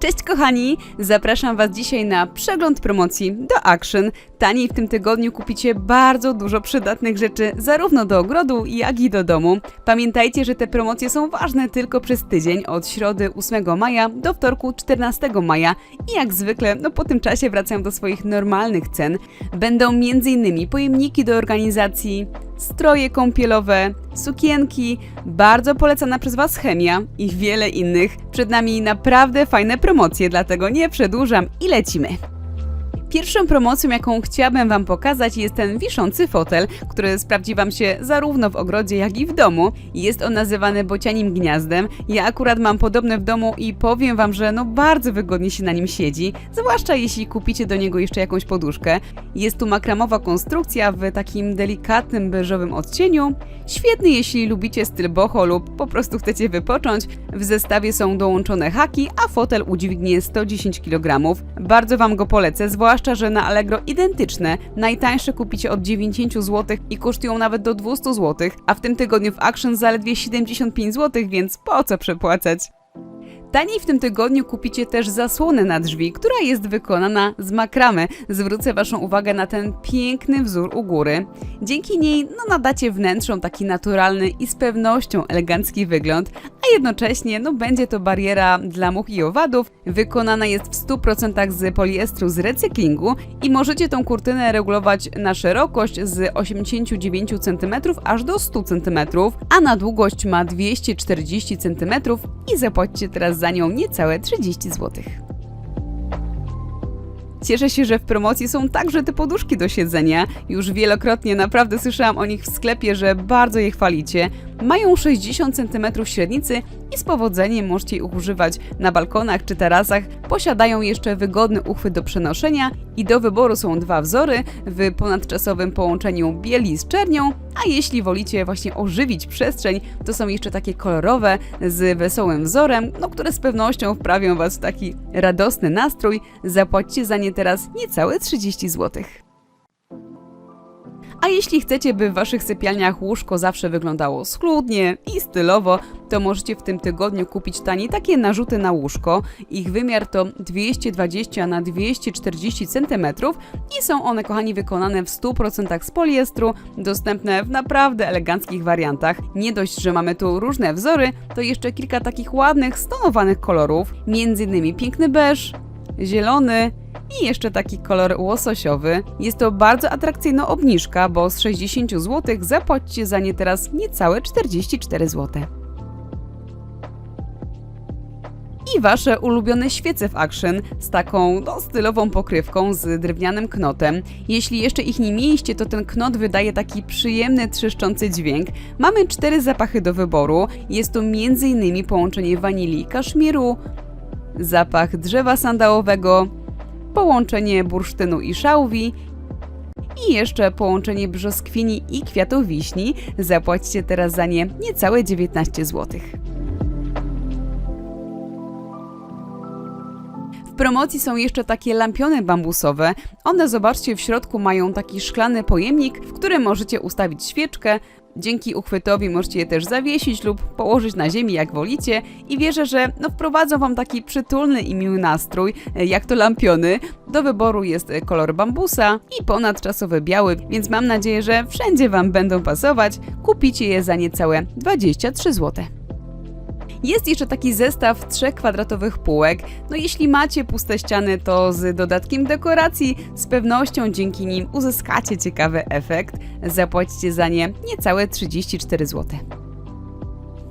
Cześć kochani! Zapraszam Was dzisiaj na przegląd promocji do Action. Taniej w tym tygodniu kupicie bardzo dużo przydatnych rzeczy zarówno do ogrodu, jak i do domu. Pamiętajcie, że te promocje są ważne tylko przez tydzień od środy 8 maja do wtorku 14 maja i jak zwykle no po tym czasie wracają do swoich normalnych cen. Będą m.in. pojemniki do organizacji, stroje kąpielowe, sukienki, bardzo polecana przez Was chemia i wiele innych. Przed nami naprawdę fajne promocje, dlatego nie przedłużam i lecimy. Pierwszą promocją, jaką chciałabym Wam pokazać, jest ten wiszący fotel, który sprawdzi Wam się zarówno w ogrodzie, jak i w domu. Jest on nazywany bocianim gniazdem. Ja akurat mam podobne w domu i powiem Wam, że no bardzo wygodnie się na nim siedzi, zwłaszcza jeśli kupicie do niego jeszcze jakąś poduszkę. Jest tu makramowa konstrukcja w takim delikatnym beżowym odcieniu. Świetny, jeśli lubicie styl boho lub po prostu chcecie wypocząć. W zestawie są dołączone haki, a fotel udźwignie 110 kg. Bardzo Wam go polecę, zwłaszcza, że na Allegro identyczne. Najtańsze kupicie od 90 zł i kosztują nawet do 200 zł, a w tym tygodniu w Action zaledwie 75 zł, więc po co przepłacać? Taniej w tym tygodniu kupicie też zasłonę na drzwi, która jest wykonana z makramy. Zwrócę Waszą uwagę na ten piękny wzór u góry. Dzięki niej no, nadacie wnętrzom taki naturalny i z pewnością elegancki wygląd, a jednocześnie no, będzie to bariera dla much i owadów. Wykonana jest w 100% z poliestru z recyklingu i możecie tą kurtynę regulować na szerokość z 89 cm aż do 100 cm, a na długość ma 240 cm i zapłacicie teraz za nią niecałe 30 zł. Cieszę się, że w promocji są także te poduszki do siedzenia. Już wielokrotnie naprawdę słyszałam o nich w sklepie, że bardzo je chwalicie. Mają 60 cm średnicy i z powodzeniem możecie ich używać na balkonach czy tarasach. Posiadają jeszcze wygodny uchwyt do przenoszenia i do wyboru są dwa wzory w ponadczasowym połączeniu bieli z czernią, a jeśli wolicie właśnie ożywić przestrzeń, to są jeszcze takie kolorowe z wesołym wzorem, no, które z pewnością wprawią Was w taki radosny nastrój. Zapłacicie za nie teraz niecałe 30 zł. A jeśli chcecie, by w waszych sypialniach łóżko zawsze wyglądało schludnie i stylowo, to możecie w tym tygodniu kupić taniej takie narzuty na łóżko. Ich wymiar to 220 na 240 cm i są one, kochani, wykonane w 100% z poliestru, dostępne w naprawdę eleganckich wariantach. Nie dość, że mamy tu różne wzory, to jeszcze kilka takich ładnych, stonowanych kolorów, m.in. piękny beż, zielony, i jeszcze taki kolor łososiowy. Jest to bardzo atrakcyjna obniżka, bo z 60 zł zapłacicie za nie teraz niecałe 44 zł. I wasze ulubione świece w Action z taką no, stylową pokrywką z drewnianym knotem. Jeśli jeszcze ich nie mieliście, to ten knot wydaje taki przyjemny, trzeszczący dźwięk. Mamy cztery zapachy do wyboru. Jest to m.in. połączenie wanilii i kaszmiru, zapach drzewa sandałowego, połączenie bursztynu i szałwi i jeszcze połączenie brzoskwini i kwiatów wiśni. Zapłacicie teraz za nie niecałe 19 zł. W promocji są jeszcze takie lampiony bambusowe. One, zobaczcie, w środku mają taki szklany pojemnik, w którym możecie ustawić świeczkę. Dzięki uchwytowi możecie je też zawiesić lub położyć na ziemi, jak wolicie. I wierzę, że no, wprowadzą Wam taki przytulny i miły nastrój, e, jak to lampiony. Do wyboru jest e, kolor bambusa i ponadczasowy biały, więc mam nadzieję, że wszędzie Wam będą pasować. Kupicie je za niecałe 23 zł. Jest jeszcze taki zestaw trzech kwadratowych półek. No jeśli macie puste ściany, to z dodatkiem dekoracji z pewnością dzięki nim uzyskacie ciekawy efekt. Zapłacicie za nie niecałe 34 zł.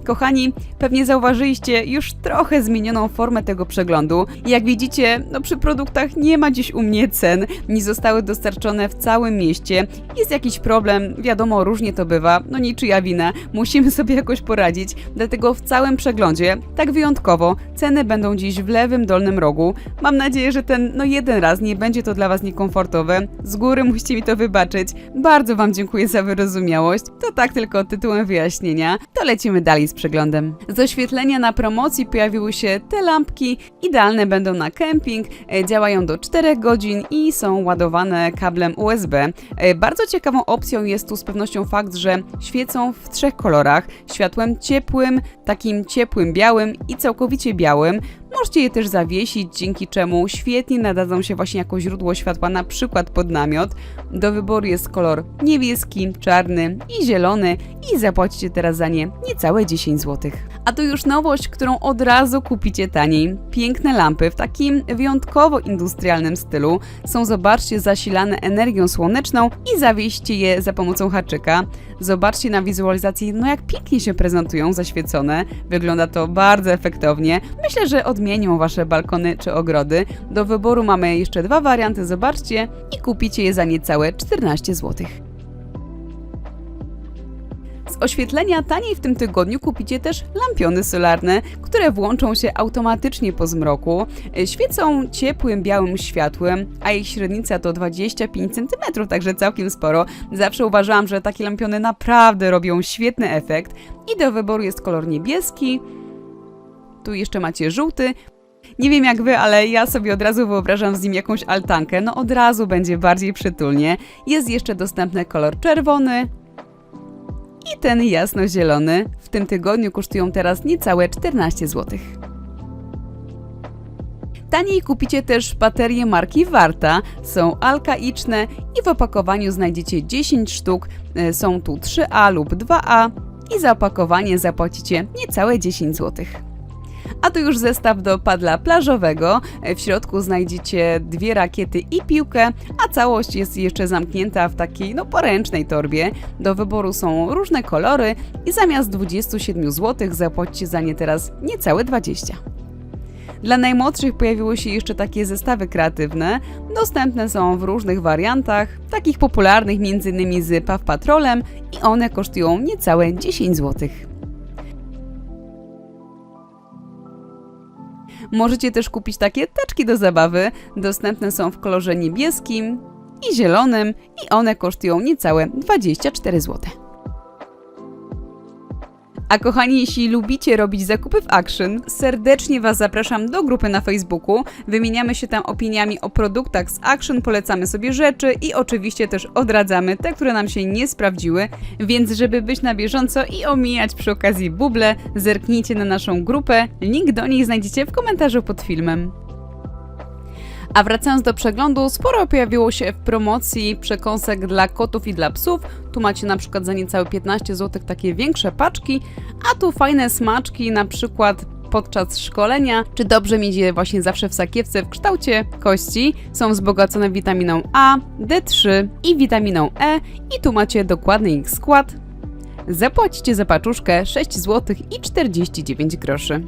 Kochani, pewnie zauważyliście już trochę zmienioną formę tego przeglądu. Jak widzicie, no przy produktach nie ma dziś u mnie cen, nie zostały dostarczone w całym mieście. Jest jakiś problem, wiadomo, różnie to bywa, no niczyja wina, musimy sobie jakoś poradzić. Dlatego w całym przeglądzie, tak wyjątkowo, ceny będą dziś w lewym dolnym rogu. Mam nadzieję, że ten, no jeden raz nie będzie to dla Was niekomfortowe. Z góry musicie mi to wybaczyć. Bardzo Wam dziękuję za wyrozumiałość. To tak tylko tytułem wyjaśnienia. To lecimy dalej z przeglądem. Z oświetlenia na promocji pojawiły się te lampki. Idealne będą na kemping, e, działają do 4 godzin i są ładowane kablem USB. E, Bardzo ciekawą opcją jest tu z pewnością fakt, że świecą w trzech kolorach: światłem ciepłym, takim ciepłym białym i całkowicie białym. Możecie je też zawiesić, dzięki czemu świetnie nadadzą się właśnie jako źródło światła, na przykład pod namiot. Do wyboru jest kolor niebieski, czarny i zielony i zapłacicie teraz za nie niecałe 10 zł. A tu już nowość, którą od razu kupicie taniej. Piękne lampy w takim wyjątkowo industrialnym stylu są, zobaczcie, zasilane energią słoneczną i zawieście je za pomocą haczyka. Zobaczcie na wizualizacji, no jak pięknie się prezentują zaświecone. Wygląda to bardzo efektownie. Myślę, że odmienią wasze balkony czy ogrody. Do wyboru mamy jeszcze dwa warianty, zobaczcie i kupicie je za niecałe 14 zł. Z oświetlenia taniej w tym tygodniu kupicie też lampiony solarne, które włączą się automatycznie po zmroku. E, Świecą ciepłym, białym światłem, a ich średnica to 25 cm, także całkiem sporo. Zawsze uważałam, że takie lampiony naprawdę robią świetny efekt. I do wyboru jest kolor niebieski. Tu jeszcze macie żółty, nie wiem jak wy, ale ja sobie od razu wyobrażam z nim jakąś altankę, no od razu będzie bardziej przytulnie. Jest jeszcze dostępny kolor czerwony i ten jasnozielony. W tym tygodniu kosztują teraz niecałe 14 zł. Taniej kupicie też baterie marki Warta. Są alkaiczne i w opakowaniu znajdziecie 10 sztuk. E, Są tu 3A lub 2A i za opakowanie zapłacicie niecałe 10 złotych. A tu już zestaw do padla plażowego. W środku znajdziecie dwie rakiety i piłkę, a całość jest jeszcze zamknięta w takiej no poręcznej torbie. Do wyboru są różne kolory i zamiast 27 zł zapłacicie za nie teraz niecałe 20. Dla najmłodszych pojawiły się jeszcze takie zestawy kreatywne. Dostępne są w różnych wariantach, takich popularnych m.in. z Paw Patrolem i one kosztują niecałe 10 złotych. Możecie też kupić takie teczki do zabawy. Dostępne są w kolorze niebieskim i zielonym i one kosztują niecałe 24 zł. A kochani, jeśli lubicie robić zakupy w Action, serdecznie Was zapraszam do grupy na Facebooku. Wymieniamy się tam opiniami o produktach z Action, polecamy sobie rzeczy i oczywiście też odradzamy te, które nam się nie sprawdziły. Więc żeby być na bieżąco i omijać przy okazji buble, zerknijcie na naszą grupę. Link do niej znajdziecie w komentarzu pod filmem. A wracając do przeglądu, sporo pojawiło się w promocji przekąsek dla kotów i dla psów. Tu macie na przykład za niecałe 15 zł takie większe paczki, a tu fajne smaczki, na przykład podczas szkolenia, czy dobrze mieć je właśnie zawsze w sakiewce w kształcie kości. Są wzbogacone witaminą A, D3 i witaminą E i tu macie dokładny ich skład. Zapłacicie za paczuszkę 6 zł i 49 groszy.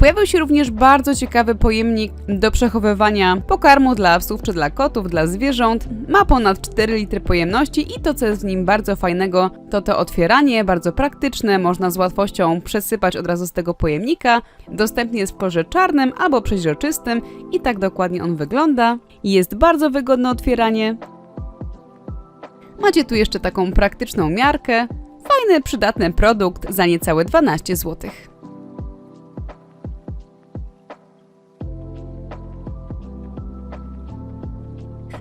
Pojawił się również bardzo ciekawy pojemnik do przechowywania pokarmu dla psów czy dla kotów, dla zwierząt. Ma ponad 4 litry pojemności i to, co jest w nim bardzo fajnego, to to otwieranie, bardzo praktyczne, można z łatwością przesypać od razu z tego pojemnika. Dostępny jest w kolorze czarnym albo przeźroczystym i tak dokładnie on wygląda. Jest bardzo wygodne otwieranie. Macie tu jeszcze taką praktyczną miarkę. Fajny, przydatny produkt za niecałe 12 złotych.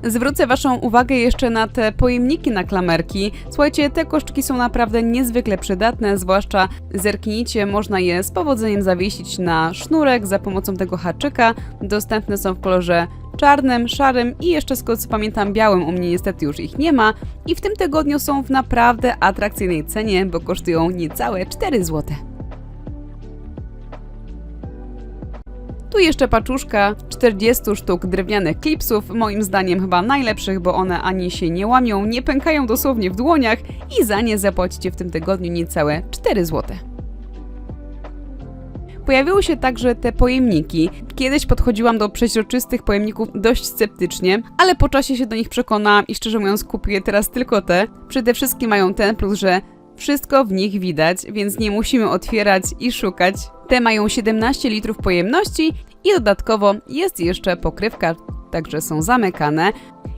Zwrócę Waszą uwagę jeszcze na te pojemniki na klamerki. Słuchajcie, te koszczki są naprawdę niezwykle przydatne, zwłaszcza zerknijcie, można je z powodzeniem zawiesić na sznurek za pomocą tego haczyka. Dostępne są w kolorze czarnym, szarym i jeszcze z co pamiętam białym, u mnie niestety już ich nie ma. I w tym tygodniu są w naprawdę atrakcyjnej cenie, bo kosztują niecałe 4 zł. Tu jeszcze paczuszka 40 sztuk drewnianych klipsów, moim zdaniem chyba najlepszych, bo one ani się nie łamią, nie pękają dosłownie w dłoniach i za nie zapłacicie w tym tygodniu niecałe 4 zł. Pojawiły się także te pojemniki. Kiedyś podchodziłam do przeźroczystych pojemników dość sceptycznie, ale po czasie się do nich przekonałam i szczerze mówiąc kupuję teraz tylko te. Przede wszystkim mają ten plus, że wszystko w nich widać, więc nie musimy otwierać i szukać. Te mają 17 litrów pojemności i dodatkowo jest jeszcze pokrywka, także są zamykane.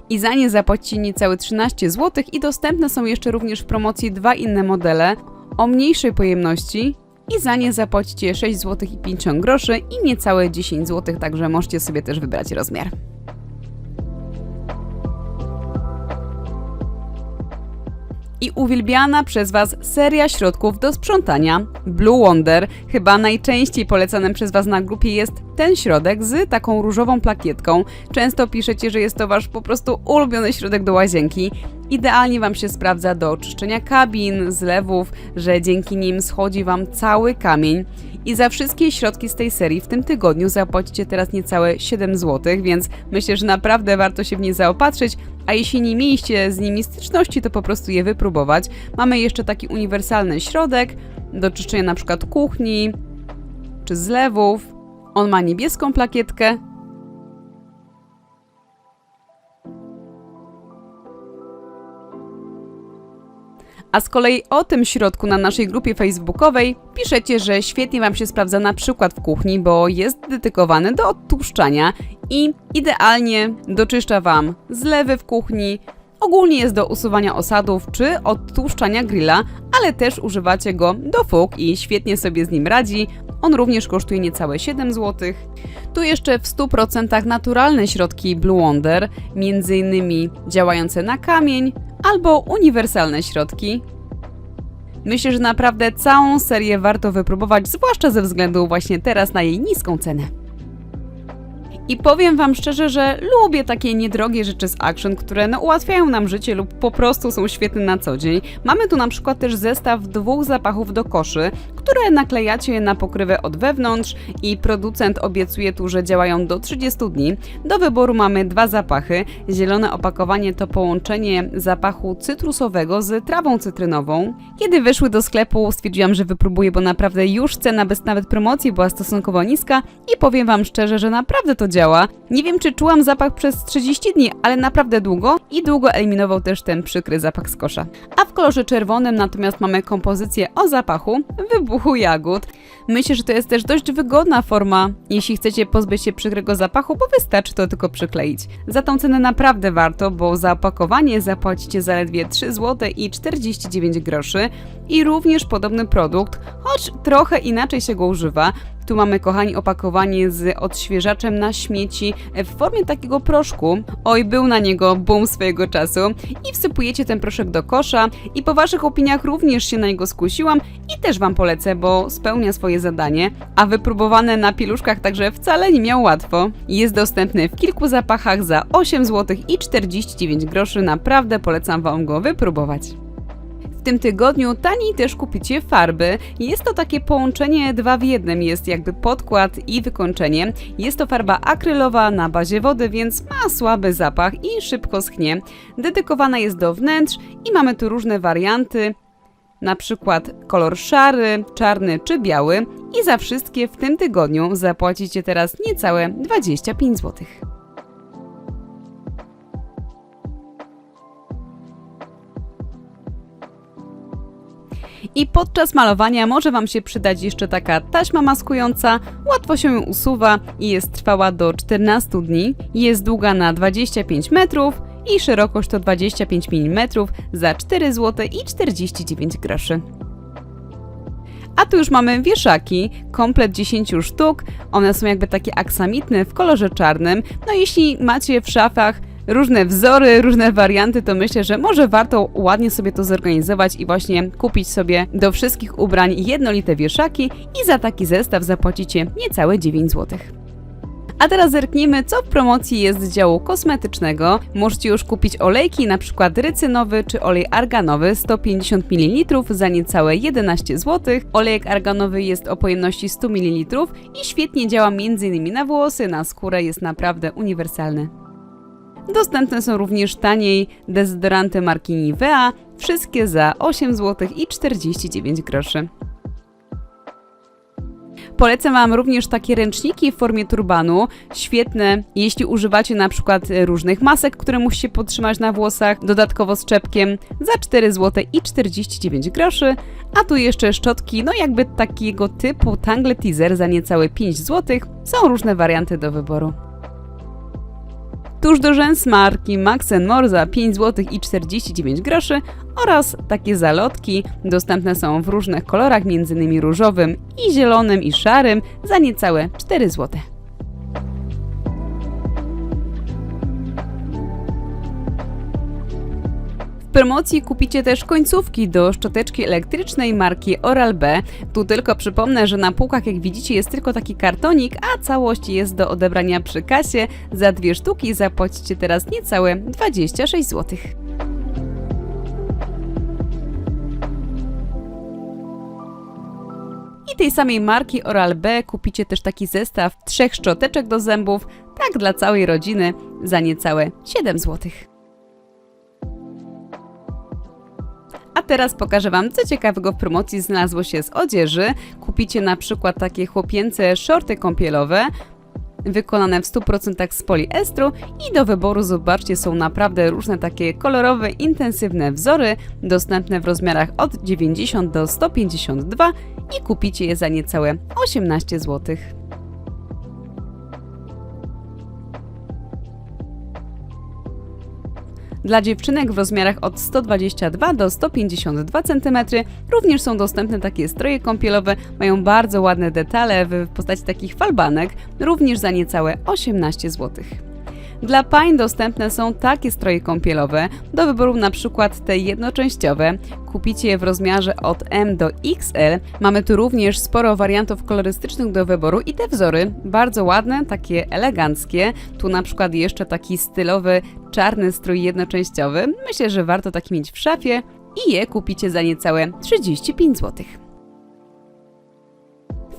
I za nie zapłacicie niecałe 13 zł i dostępne są jeszcze również w promocji dwa inne modele o mniejszej pojemności i za nie zapłacicie 6 zł i 50 groszy i niecałe 10 zł, także możecie sobie też wybrać rozmiar. I uwielbiana przez Was seria środków do sprzątania Blue Wonder. Chyba najczęściej polecanym przez Was na grupie jest ten środek z taką różową plakietką. Często piszecie, że jest to Wasz po prostu ulubiony środek do łazienki. Idealnie Wam się sprawdza do czyszczenia kabin, zlewów, że dzięki nim schodzi Wam cały kamień. I za wszystkie środki z tej serii w tym tygodniu zapłacicie teraz niecałe 7 zł, więc myślę, że naprawdę warto się w nie zaopatrzyć, a jeśli nie mieliście z nimi styczności, to po prostu je wypróbować. Mamy jeszcze taki uniwersalny środek do czyszczenia na przykład kuchni czy zlewów. On ma niebieską plakietkę, A z kolei o tym środku na naszej grupie facebookowej piszecie, że świetnie Wam się sprawdza na przykład w kuchni, bo jest dedykowany do odtłuszczania i idealnie doczyszcza Wam zlewy w kuchni. Ogólnie jest do usuwania osadów czy odtłuszczania grilla, ale też używacie go do fuk i świetnie sobie z nim radzi. On również kosztuje niecałe 7 zł. Tu jeszcze w 100% naturalne środki Blue Wonder, m.in. działające na kamień albo uniwersalne środki. Myślę, że naprawdę całą serię warto wypróbować, zwłaszcza ze względu właśnie teraz na jej niską cenę. I powiem Wam szczerze, że lubię takie niedrogie rzeczy z Action, które no, ułatwiają nam życie lub po prostu są świetne na co dzień. Mamy tu na przykład też zestaw dwóch zapachów do koszy, które naklejacie na pokrywę od wewnątrz i producent obiecuje tu, że działają do 30 dni. Do wyboru mamy dwa zapachy. Zielone opakowanie to połączenie zapachu cytrusowego z trawą cytrynową. Kiedy wyszły do sklepu stwierdziłam, że wypróbuję, bo naprawdę już cena bez nawet promocji była stosunkowo niska i powiem Wam szczerze, że naprawdę to działa. Nie wiem, czy czułam zapach przez 30 dni, ale naprawdę długo i długo eliminował też ten przykry zapach z kosza. A w kolorze czerwonym natomiast mamy kompozycję o zapachu wybuchu jagód. Myślę, że to jest też dość wygodna forma, jeśli chcecie pozbyć się przykrego zapachu, bo wystarczy to tylko przykleić. Za tą cenę naprawdę warto, bo za opakowanie zapłacicie zaledwie 3 zł i 49 groszy i również podobny produkt, choć trochę inaczej się go używa, tu mamy, kochani, opakowanie z odświeżaczem na śmieci w formie takiego proszku. Oj, był na niego boom swojego czasu. I wsypujecie ten proszek do kosza i po waszych opiniach również się na niego skusiłam i też wam polecę, bo spełnia swoje zadanie. A wypróbowane na pieluszkach także wcale nie miał łatwo. Jest dostępny w kilku zapachach za 8 zł i 49 groszy. Naprawdę polecam wam go wypróbować. W tym tygodniu taniej też kupicie farby. Jest to takie połączenie dwa w jednym, jest jakby podkład i wykończenie. Jest to farba akrylowa na bazie wody, więc ma słaby zapach i szybko schnie. Dedykowana jest do wnętrz i mamy tu różne warianty. Na przykład kolor szary, czarny czy biały i za wszystkie w tym tygodniu zapłacicie teraz niecałe 25 zł. I podczas malowania może Wam się przydać jeszcze taka taśma maskująca, łatwo się ją usuwa i jest trwała do 14 dni. Jest długa na 25 metrów i szerokość to 25 mm za 4 zł i 49 groszy. A tu już mamy wieszaki, komplet 10 sztuk. One są jakby takie aksamitne w kolorze czarnym. No jeśli macie w szafach różne wzory, różne warianty, to myślę, że może warto ładnie sobie to zorganizować i właśnie kupić sobie do wszystkich ubrań jednolite wieszaki i za taki zestaw zapłacicie niecałe 9 zł. A teraz zerknijmy, co w promocji jest z działu kosmetycznego. Możecie już kupić olejki, przykład rycynowy czy olej arganowy 150 ml za niecałe 11 zł. Olejek arganowy jest o pojemności 100 ml i świetnie działa m.in. na włosy, na skórę, jest naprawdę uniwersalny. Dostępne są również taniej dezodoranty marki Nivea, wszystkie za 8 zł i 49 groszy. Polecam Wam również takie ręczniki w formie turbanu, świetne, jeśli używacie na przykład różnych masek, które musicie podtrzymać na włosach, dodatkowo z czepkiem, za 4 zł i 49 groszy, a tu jeszcze szczotki, no jakby takiego typu Tangle Teaser za niecałe 5 zł, są różne warianty do wyboru. Tuż do rzęs marki Max More za 5 zł i 49 groszy oraz takie zalotki dostępne są w różnych kolorach, m.in. różowym i zielonym i szarym za niecałe 4 zł. Promocji kupicie też końcówki do szczoteczki elektrycznej marki Oral-B. Tu tylko przypomnę, że na półkach jak widzicie jest tylko taki kartonik, a całość jest do odebrania przy kasie. Za dwie sztuki zapłacicie teraz niecałe 26 zł. I tej samej marki Oral-B kupicie też taki zestaw trzech szczoteczek do zębów, tak dla całej rodziny, za niecałe 7 zł. A teraz pokażę Wam, co ciekawego w promocji znalazło się z odzieży. Kupicie na przykład takie chłopięce shorty kąpielowe, wykonane w 100% z poliestru i do wyboru zobaczcie są naprawdę różne takie kolorowe, intensywne wzory, dostępne w rozmiarach od 90 do 152 i kupicie je za niecałe 18 zł. Dla dziewczynek w rozmiarach od 122 do 152 cm również są dostępne takie stroje kąpielowe, mają bardzo ładne detale w postaci takich falbanek, również za niecałe 18 zł. Dla pań dostępne są takie stroje kąpielowe, do wyboru na przykład te jednoczęściowe. Kupicie je w rozmiarze od M do XL. Mamy tu również sporo wariantów kolorystycznych do wyboru i te wzory bardzo ładne, takie eleganckie. Tu na przykład jeszcze taki stylowy czarny strój jednoczęściowy. Myślę, że warto taki mieć w szafie i je kupicie za niecałe 35 zł.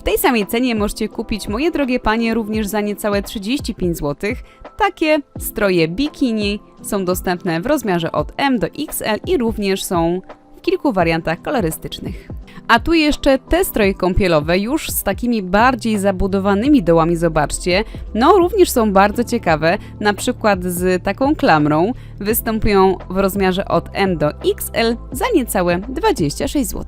W tej samej cenie możecie kupić, moje drogie panie, również za niecałe 35 zł. Takie stroje bikini są dostępne w rozmiarze od M do XL i również są w kilku wariantach kolorystycznych. A tu jeszcze te stroje kąpielowe, już z takimi bardziej zabudowanymi dołami, zobaczcie. No, również są bardzo ciekawe, na przykład z taką klamrą. Występują w rozmiarze od M do XL za niecałe 26 zł.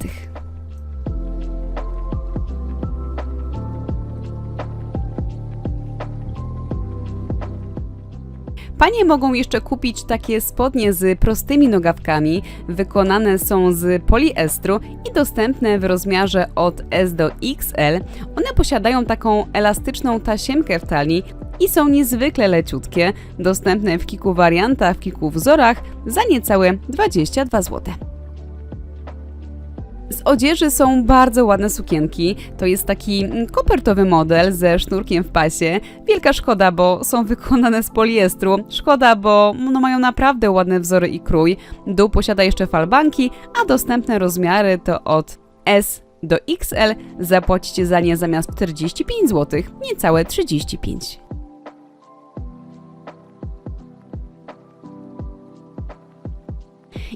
Panie mogą jeszcze kupić takie spodnie z prostymi nogawkami, wykonane są z poliestru i dostępne w rozmiarze od S do XL. One posiadają taką elastyczną tasiemkę w talii i są niezwykle leciutkie, dostępne w kilku wariantach, w kilku wzorach za niecałe 22 zł. Z odzieży są bardzo ładne sukienki. To jest taki mm, kopertowy model ze sznurkiem w pasie. Wielka szkoda, bo są wykonane z poliestru. Szkoda, bo no, mają naprawdę ładne wzory i krój. Dół posiada jeszcze falbanki, a dostępne rozmiary to od S do XL. Zapłacicie za nie zamiast 45 zł, niecałe 35.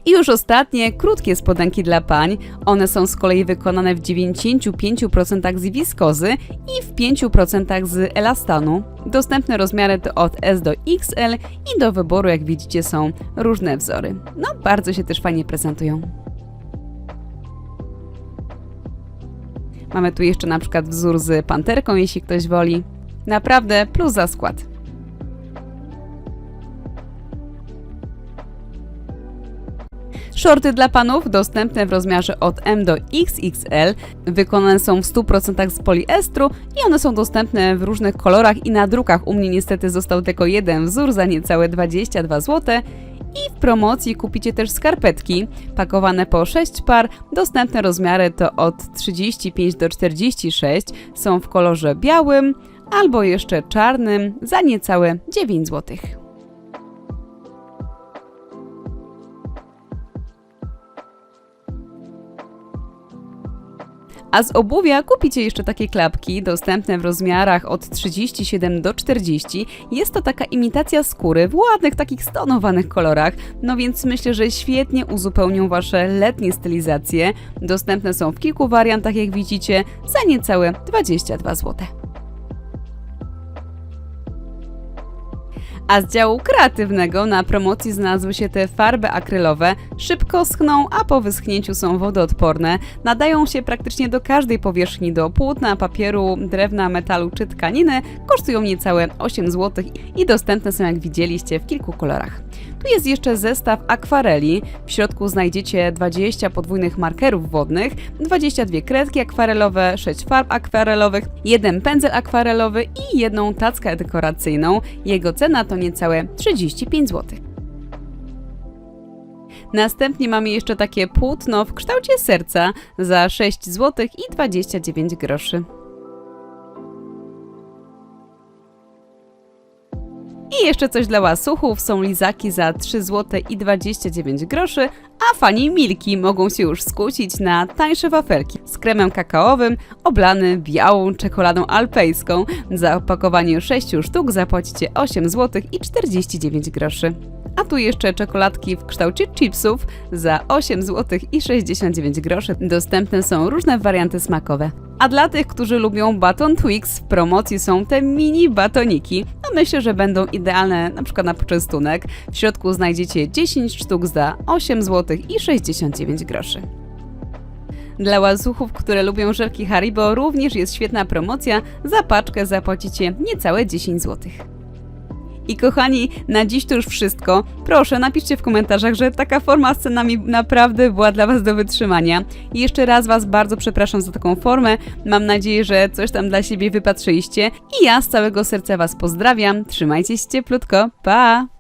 I już ostatnie, krótkie spodenki dla pań. One są z kolei wykonane w 95% z wiskozy i w 5% z elastanu. Dostępne rozmiary to od S do XL i do wyboru, jak widzicie, są różne wzory. No, bardzo się też fajnie prezentują. Mamy tu jeszcze na przykład wzór z panterką, jeśli ktoś woli. Naprawdę plus za skład. Shorty dla panów dostępne w rozmiarze od M do XXL. Wykonane są w 100% z poliestru i one są dostępne w różnych kolorach i na drukach. U mnie niestety został tylko jeden wzór za niecałe 22 zł. I w promocji kupicie też skarpetki, pakowane po 6 par. Dostępne rozmiary to od 35 do 46, są w kolorze białym albo jeszcze czarnym za niecałe 9 zł. A z obuwia kupicie jeszcze takie klapki, dostępne w rozmiarach od 37 do 40. Jest to taka imitacja skóry w ładnych, takich stonowanych kolorach, no więc myślę, że świetnie uzupełnią Wasze letnie stylizacje. Dostępne są w kilku wariantach, jak widzicie, za niecałe 22 zł. A z działu kreatywnego na promocji znalazły się te farby akrylowe. Szybko schną, a po wyschnięciu są wodoodporne. Nadają się praktycznie do każdej powierzchni, do płótna, papieru, drewna, metalu czy tkaniny. Kosztują niecałe 8 zł i dostępne są, jak widzieliście, w kilku kolorach. Tu jest jeszcze zestaw akwareli. W środku znajdziecie 20 podwójnych markerów wodnych, 22 kredki akwarelowe, 6 farb akwarelowych, jeden pędzel akwarelowy i jedną tackę dekoracyjną. Jego cena to niecałe 35 zł. Następnie mamy jeszcze takie płótno w kształcie serca za 6 zł i 29 groszy. I jeszcze coś dla łasuchów, są lizaki za 3 zł i 29 groszy, a fani Milki mogą się już skusić na tańsze wafelki z kremem kakaowym, oblany białą czekoladą alpejską. Za opakowanie 6 sztuk zapłacicie 8 zł i 49 groszy. A tu jeszcze czekoladki w kształcie chipsów za 8 zł i 69 groszy. Dostępne są różne warianty smakowe. A dla tych, którzy lubią baton Twix, w promocji są te mini batoniki. No myślę, że będą idealne na przykład na poczęstunek. W środku znajdziecie 10 sztuk za 8 zł i 69 groszy. Dla łazuchów, które lubią żelki Haribo, również jest świetna promocja. Za paczkę zapłacicie niecałe 10 zł. I kochani, na dziś to już wszystko. Proszę, napiszcie w komentarzach, że taka forma z cenami naprawdę była dla Was do wytrzymania. I jeszcze raz Was bardzo przepraszam za taką formę. Mam nadzieję, że coś tam dla siebie wypatrzyliście. I ja z całego serca Was pozdrawiam. Trzymajcie się cieplutko. Pa!